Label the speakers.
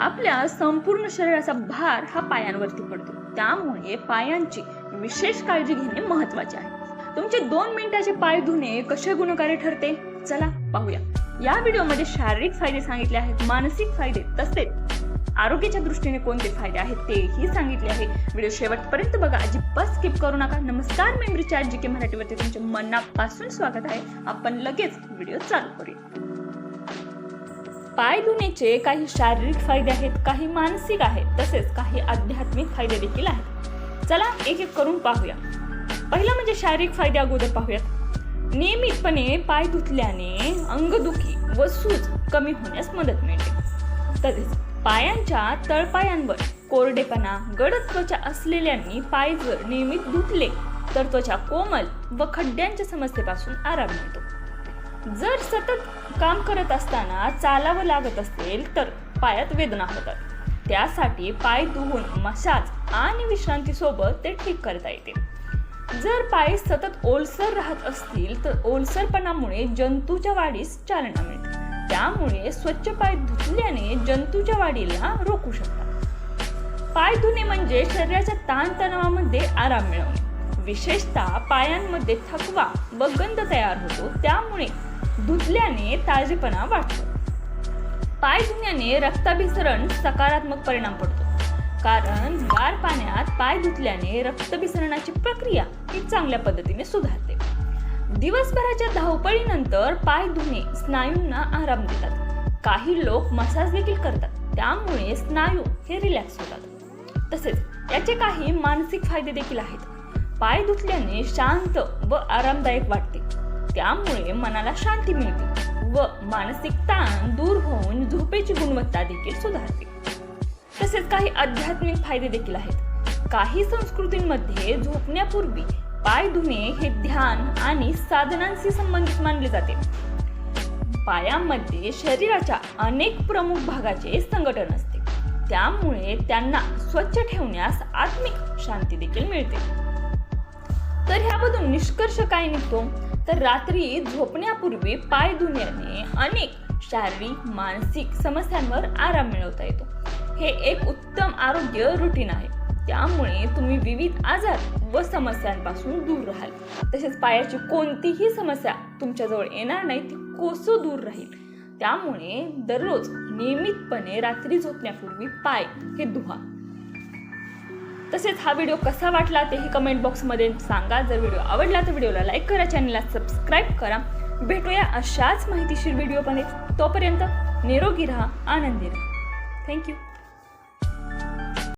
Speaker 1: आपल्या संपूर्ण शरीराचा भार हा पायांवरती पडतो. त्यामुळे पायांची विशेष काळजी घेणे महत्त्वाचे आहे. तुमचे दोन मिनिटाचे पाय धुणे कसे गुणकारी ठरते? चला पाहूया. या व्हिडिओमध्ये शारीरिक फायदे सांगितले आहेत मानसिक फायदे तसेच आरोग्याच्या दृष्टीने कोणते फायदे आहेत तेही सांगितले आहे. व्हिडिओ शेवटपर्यंत बघा अजिबात स्किप करू नका. नमस्कार मेमरी चार्ज जी के मराठीवरती तुमचे मनापासून स्वागत आहे. आपण लगेच व्हिडिओ चालू करूया. पाय धुण्याचे काही शारीरिक फायदे आहेत काही मानसिक आहेत तसेच काही आध्यात्मिक फायदे देखील आहेत. चला एक एक करून पाहूया. पहिला म्हणजे शारीरिक फायदे अगोदर पाहूयात. नियमितपणे पाय धुतल्याने अंगदुखी व सूज कमी होण्यास मदत मिळते. तसेच पायांच्या तळपायांवर कोरडेपणा गडद त्वचा असलेल्यांनी पाय जर नियमित धुतले तर त्वचा कोमल व खड्ड्यांच्या समस्येपासून आराम मिळतो. जर सतत काम करत असताना चालावं लागत असेल तर पायात वेदना होतात. त्यासाठी पाय धुवून मसाज आणि विश्रांतीसोबत ते ठीक करता येते. जर पाय सतत ओलसर राहत असतील तर ओलसरपणामुळे जंतूच्या वाढीस चालना मिळते. त्यामुळे स्वच्छ पाय धुतल्याने जंतूच्या वाढीला रोखू शकतात पाय धुणे म्हणजे शरीराच्या ताणतणावामध्ये आराम मिळवणे. विशेषतः पायांमध्ये थकवा व गंध तयार होतो त्यामुळे धुतल्याने ताजेपणा वाटतो पाय धुण्याने रक्ताभिसरण सकारात्मक परिणाम पडतो. कारण गार पाण्यात पाय धुतल्याने रक्तभिसरणाची प्रक्रिया ही चांगल्या पद्धतीने सुधारते. दिवसभराच्या धावपळीनंतर पाय धुणे स्नायूंना आराम देतात. काही लोक मसाज देखील करतात. त्यामुळे स्नायू हे रिलॅक्स होतात. तसेच याचे काही मानसिक फायदे देखील आहेत. पाय धुतल्याने शांत व आरामदायक वाटते. त्यामुळे मनाला शांती मिळते व मानसिक ताण दूर होऊन झोपेची गुणवत्ता देखील सुधारते. तसेच काही आध्यात्मिक फायदे देखील आहेत. काही संस्कृतींमध्ये झोपण्यापूर्वी पाय धुणे हे ध्यान आणि साधनांशी संबंधित मानले जाते. पायांमध्ये शरीराच्या अनेक प्रमुख भागाचे संघटन असते. त्यामुळे त्यांना स्वच्छ ठेवण्यास आत्मिक शांती देखील मिळते. तर ह्यामधून निष्कर्ष काय निघतो? तर रात्री झोपण्यापूर्वी पाय धुण्याने अनेक शारीरिक मानसिक समस्यांवर आराम मिळवता येतो. हे एक उत्तम आरोग्य रुटीन आहे. त्यामुळे तुम्ही विविध आजार व समस्यांपासून दूर राहाल. तसेच पायाची कोणतीही समस्या तुमच्याजवळ येणार नाही ती कोसो दूर राहील. त्यामुळे दररोज नियमितपणे रात्री झोपण्यापूर्वी पाय हे धुवा. तसेच हा व्हिडिओ कसा वाटला तेही कमेंट बॉक्समध्ये सांगा. जर व्हिडिओ आवडला तर व्हिडिओला लाईक करा चॅनलला सबस्क्राईब करा. भेटूया अशाच माहितीशीर व्हिडिओ पण तोपर्यंत निरोगी राहा आनंदी राहा. थँक्यू